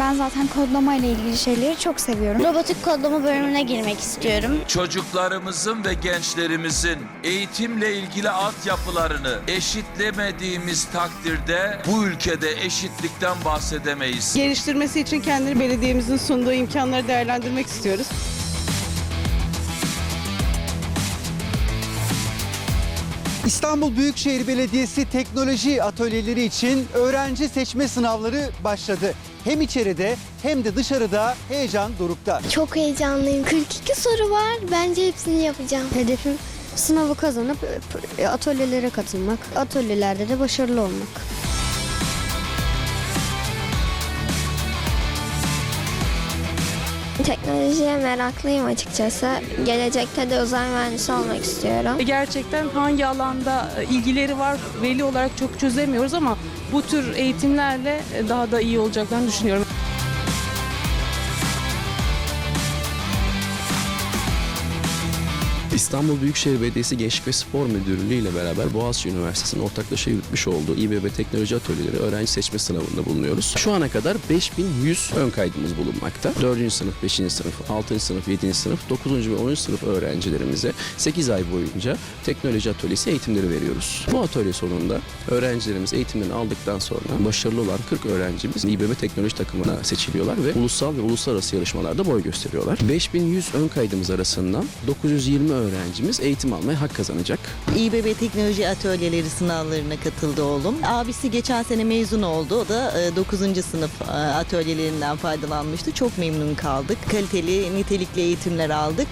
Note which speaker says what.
Speaker 1: Ben zaten kodlama ile ilgili şeyleri çok seviyorum.
Speaker 2: Robotik kodlama bölümüne girmek istiyorum.
Speaker 3: Çocuklarımızın ve gençlerimizin eğitimle ilgili altyapılarını eşitlemediğimiz takdirde bu ülkede eşitlikten bahsedemeyiz.
Speaker 4: Geliştirmesi için kendini belediyemizin sunduğu imkanları değerlendirmek istiyoruz.
Speaker 5: İstanbul Büyükşehir Belediyesi teknoloji atölyeleri için öğrenci seçme sınavları başladı. Hem içeride hem de dışarıda heyecan dorukta.
Speaker 2: Çok heyecanlıyım. 42 soru var. Bence hepsini yapacağım.
Speaker 6: Hedefim sınavı kazanıp e, atölyelere katılmak, atölyelerde de başarılı olmak.
Speaker 2: Teknolojiye meraklıyım açıkçası. Gelecekte de uzay mühendisi olmak istiyorum.
Speaker 7: Gerçekten hangi alanda e, ilgileri var veli olarak çok çözemiyoruz ama bu tür eğitimlerle e, daha da iyi olacaklarını düşünüyorum.
Speaker 8: İstanbul Büyükşehir Belediyesi Gençlik ve Spor Müdürlüğü ile beraber Boğaziçi Üniversitesi'nin ortaklaşa yürütmüş olduğu İBB Teknoloji Atölyeleri öğrenci seçme sınavında bulunuyoruz. Şu ana kadar 5100 ön kaydımız bulunmakta. 4. sınıf, 5. sınıf, 6. sınıf, 7. sınıf, 9. ve 10. sınıf öğrencilerimize 8 ay boyunca teknoloji atölyesi eğitimleri veriyoruz. Bu atölye sonunda öğrencilerimiz eğitimlerini aldıktan sonra başarılı olan 40 öğrencimiz İBB Teknoloji takımına seçiliyorlar ve ulusal ve uluslararası yarışmalarda boy gösteriyorlar. 5100 ön kaydımız arasından 920 öğrencimiz eğitim almaya hak kazanacak.
Speaker 9: İBB Teknoloji Atölyeleri sınavlarına katıldı oğlum. Abisi geçen sene mezun oldu. O da 9. sınıf e, atölyelerinden faydalanmıştı. Çok memnun kaldık. Kaliteli, nitelikli eğitimler aldık.